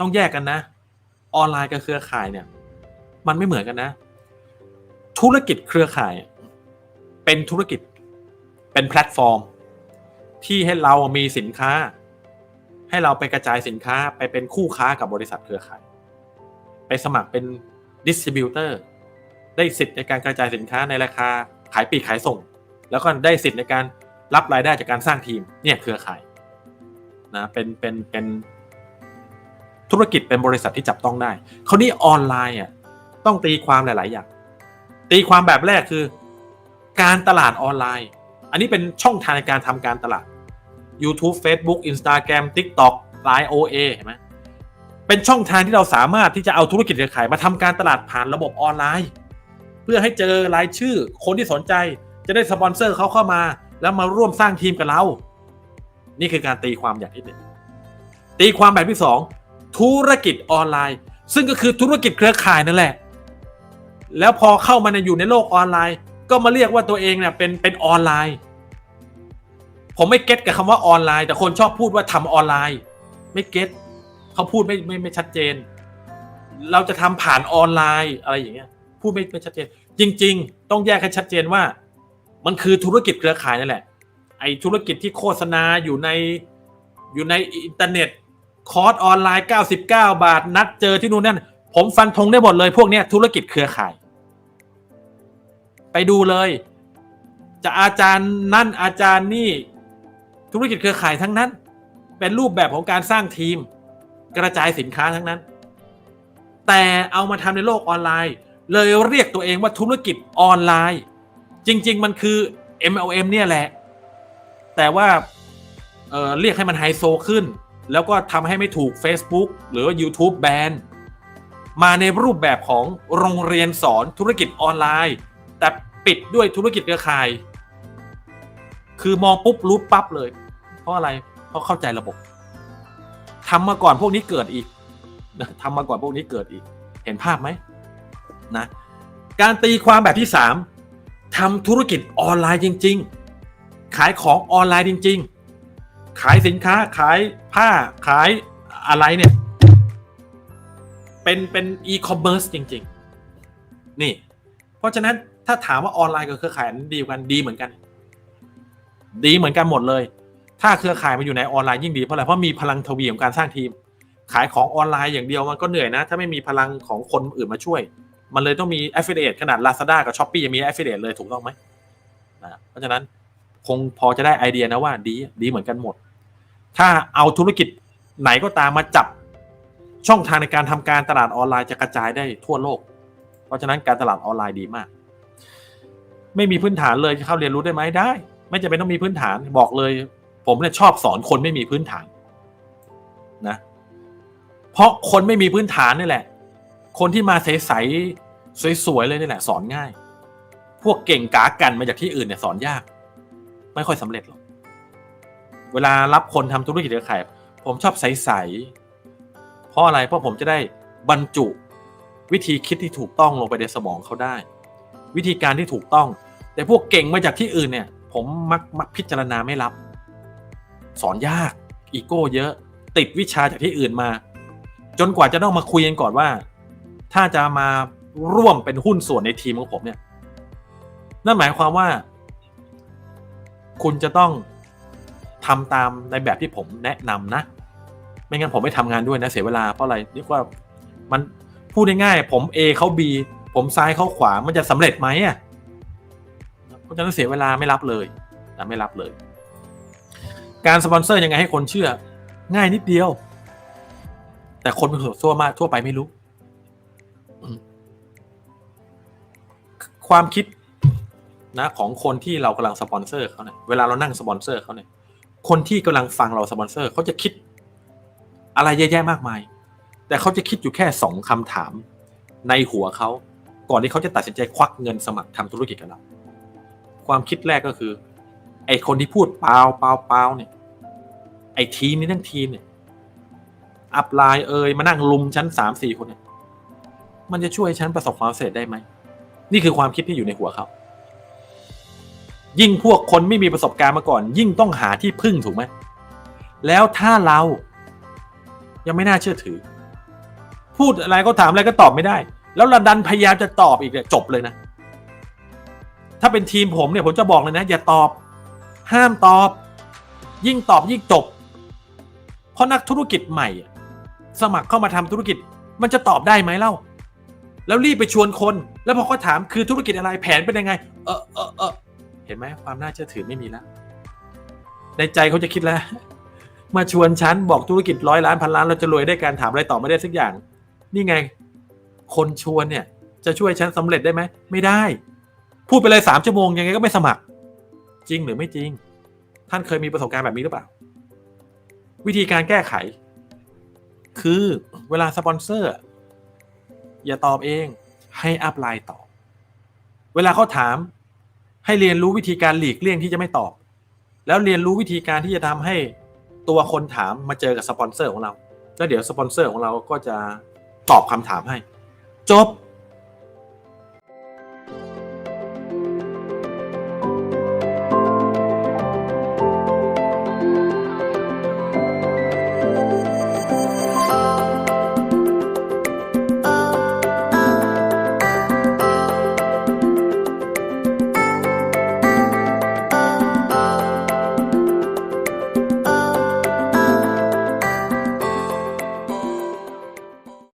ต้องแยกกันนะ ออนไลน์กับเครือข่ายเนี่ย มันไม่เหมือนกันนะ ธุรกิจเครือข่าย เป็นธุรกิจ เป็นแพลตฟอร์ม ที่ให้เรามีสินค้า ให้เราไปกระจายสินค้าไปเป็นคู่ค้ากับบริษัทเครือข่าย ไปสมัครเป็นดิสติบิวเตอร์ได้สิทธิ์ในการกระจายสินค้าในราคาขายปลีกขายส่ง แล้วก็ได้สิทธิ์ในการรับรายได้จากการสร้างทีมเนี่ยเครือข่ายนะเป็นเป็นเป็น ธุรกิจเป็นบริษัทที่จับต้องได้ครานี้ออนไลน์อะต้องตีความหลาย ๆ อย่าง ตีความแบบแรกคือ การตลาดออนไลน์ อันนี้เป็นช่องทางในการทำการตลาด YouTube Facebook Instagram TikTok Line OA เห็นไหมเป็นช่องทางที่เราสามารถที่จะเอาธุรกิจเครือข่ายมาทำการตลาดผ่านระบบออนไลน์ เพื่อให้เจอรายชื่อ คนที่สนใจจะได้สปอนเซอร์เขาเข้ามา แล้วมาร่วมสร้างทีมกับเรา นี่คือการตีความอย่างที่หนึ่งตีความแบบที่สอง ธุรกิจออนไลน์ ซึ่งก็คือธุรกิจเครือข่ายนั่นแหละ แล้วพอเข้ามาในอยู่ในโลกออนไลน์ ก็มาเรียกว่าตัวเองเนี่ยเป็นเป็นออนไลน์ ผมไม่เก็ตกับคำว่าออนไลน์ แต่คนชอบพูดว่าทำออนไลน์ ไม่เก็ตเขาพูดไม่ไม่ไม่ชัดเจน เราจะทำผ่านออนไลน์อะไรอย่างเงี้ยพูดไม่ไม่ชัดเจน จริง ๆ ต้องแยกให้ชัดเจนว่า มันคือธุรกิจเครือข่ายนั่นแหละไอธุรกิจที่โฆษณาอยู่ในอยู่ในอินเทอร์เน็ต คอร์สออนไลน์ 99 บาท นัดเจอที่นู่นนั่น ผมฟันธงได้หมดเลยพวกเนี้ยธุรกิจเครือข่าย ไปดูเลย จะอาจารย์นั่นอาจารย์นี่ธุรกิจเครือข่ายทั้งนั้น เป็นรูปแบบของการสร้างทีม กระจายสินค้าทั้งนั้น แต่เอามาทำในโลกออนไลน์ เลยเรียกตัวเองว่าธุรกิจออนไลน์ จริง ๆ มันคือ MLM เนี่ยแหละ แต่ว่าเเรียกให้มันไฮโซขึ้น แล้วก็ทำให้ไม่ถูก Facebook หรือว่า YouTube แบนมาในรูปแบบของโรงเรียนสอนธุรกิจออนไลน์ แต่ปิดด้วยธุรกิจเครือข่าย คือมองปุ๊บรู้ปั๊บเลย เพราะอะไรเพราะเข้าใจระบบทำมาก่อนพวกนี้เกิดอีกทำมาก่อนพวกนี้เกิดอีก เห็นภาพไหมนะการตีความแบบที่สามทำธุรกิจออนไลน์จริง ๆ ขายของออนไลน์จริง ๆ ขายสินค้าขายผ้าขายอะไรเนี่ย เป็นเป็นอีคอมเมิร์ซจริง ๆ นี่ เพราะฉะนั้นถ้าถามว่าออนไลน์กับเครือข่ายนนั้นดีกันดีเหมือนกัน ดีเหมือนกันหมดเลย ถ้าเครือข่ายมาอยู่ในออนไลน์ยิ่งดีเพราะอะไรเพราะมีพลังทวีของการสร้างทีม ขายของออนไลน์อย่างเดียวมันก็เหนื่อยนะ ถ้าไม่มีพลังของคนอื่นมาช่วย มันเลยต้องมี affiliate ขนาด Lazada กับ s h อ p e e ยังมี affiliate เลยถูกต้องไหมนะเพราะฉะนั้นคงพอจะได้ไอเดียนะว่าดีดีเหมือนกันหมด ถ้าเอาธุรกิจไหนก็ตามมาจับช่องทางในการทำการตลาดออนไลน์จะกระจายได้ทั่วโลก เพราะฉะนั้นการตลาดออนไลน์ดีมาก ไม่มีพื้นฐานเลยจะเข้าเรียนรู้ได้ไหมได้ ไม่จำเป็นต้องมีพื้นฐานบอกเลย ผมเนี่ยชอบสอนคนไม่มีพื้นฐานนะเพราะคนไม่มีพื้นฐานนี่แหละ คนที่มาใสๆสวยๆเลยนี่แหละสอนง่าย พวกเก่งกากันมาจากที่อื่นเนี่ยสอนยาก ไม่ค่อยสำเร็จหรอก เวลารับคนทำธุรกิจเครือข่าย ผมชอบใสๆเพราะอะไรเพราะผมจะได้บรรจุวิธีคิดที่ถูกต้องลงไปในสมองเขาได้ วิธีการที่ถูกต้อง แต่พวกเก่งมาจากที่อื่นเนี่ย ผมมักมักพิจารณาไม่รับ สอนยากอีโก้เยอะติดวิชาจากที่อื่นมา จนกว่าจะต้องมาคุยกันก่อนว่า ถ้าจะมาร่วมเป็นหุ้นส่วนในทีมของผมเนี่ยนั่นหมายความว่า คุณจะต้อง ทำตามในแบบที่ผมแนะนำนะ ไม่งั้นผมไม่ทำงานด้วยนะเสียเวลาเพราะอะไรเรียกว่ามันพูดง่ายๆผม A เขา B ผมซ้ายเขาขวามันจะสำเร็จไหมอะเพราะฉะนั้นเสียเวลาไม่รับเลยนะไม่รับเลย การสปอนเซอร์ยังไงให้คนเชื่อ ง่ายนิดเดียว แต่คนเป็นส่วนทั่วมากทั่วไปไม่รู้ ความคิดนะของคนที่เรากำลังสปอนเซอร์เขาเนี่ยเวลาเรานั่งสปอนเซอร์เขาเนี่ย คนที่กำลังฟังเราสปอนเซอร์เขาจะคิด อะไรเยอะแยะมากมาย แต่เขาจะคิดอยู่แค่สองคำถาม ในหัวเขาก่อนที่เขาจะตัดสินใจควักเงินสมัครทำธุรกิจกับเราความคิดแรกก็คือ ไอคนที่พูดเปล่าเปล่าเปล่าเนี่ย ไอทีมนี้ทั้งทีมเนี่ย อัพไลน์เอ่ยมานั่งลุมชั้นสามสี่คนเนี่ย มันจะช่วยฉันประสบความสำเร็จได้ไหม นี่คือความคิดที่อยู่ในหัวเขา ยิ่งพวกคนไม่มีประสบการณ์มาก่อน ยิ่งต้องหาที่พึ่งถูกไหมแล้วถ้าเรายังไม่น่าเชื่อถือ พูดอะไรก็ถามอะไรก็ตอบไม่ได้ แล้วระดันพยายามจะตอบอีกเนี่ยจบเลยนะ ถ้าเป็นทีมผมเนี่ยผมจะบอกเลยนะ อย่าตอบ ห้ามตอบ ยิ่งตอบยิ่งจบ เพราะนักธุรกิจใหม่ สมัครเข้ามาทำธุรกิจ มันจะตอบได้ไหมเล่า แล้วรีบไปชวนคน แล้วพอเขาถามคือธุรกิจอะไรแผนเป็นยังไง เออเออเออ เห็นไหมความน่าเชื่อถือไม่มีแล้ว ในใจเขาจะคิดแล้ว มาชวนฉันบอกธุรกิจร้อยล้านพันล้านเราจะรวยได้การถามอะไรตอบไม่ได้สักอย่าง นี่ไง คนชวนเนี่ย จะช่วยฉันสำเร็จได้ไหมไม่ได้ พูดไปเลยสามชั่วโมงยังไงก็ไม่สมัคร จริงหรือไม่จริง ท่านเคยมีประสบการณ์แบบนี้หรือเปล่า วิธีการแก้ไข คือเวลาสปอนเซอร์ อย่าตอบเองให้อัพไลน์ตอบ เวลาเขาถาม ให้เรียนรู้วิธีการหลีกเลี่ยงที่จะไม่ตอบ แล้วเรียนรู้วิธีการที่จะทำให้ตัวคนถามมาเจอกับสปอนเซอร์ของเรา แล้วเดี๋ยวสปอนเซอร์ของเราก็จะตอบคำถามให้ จบ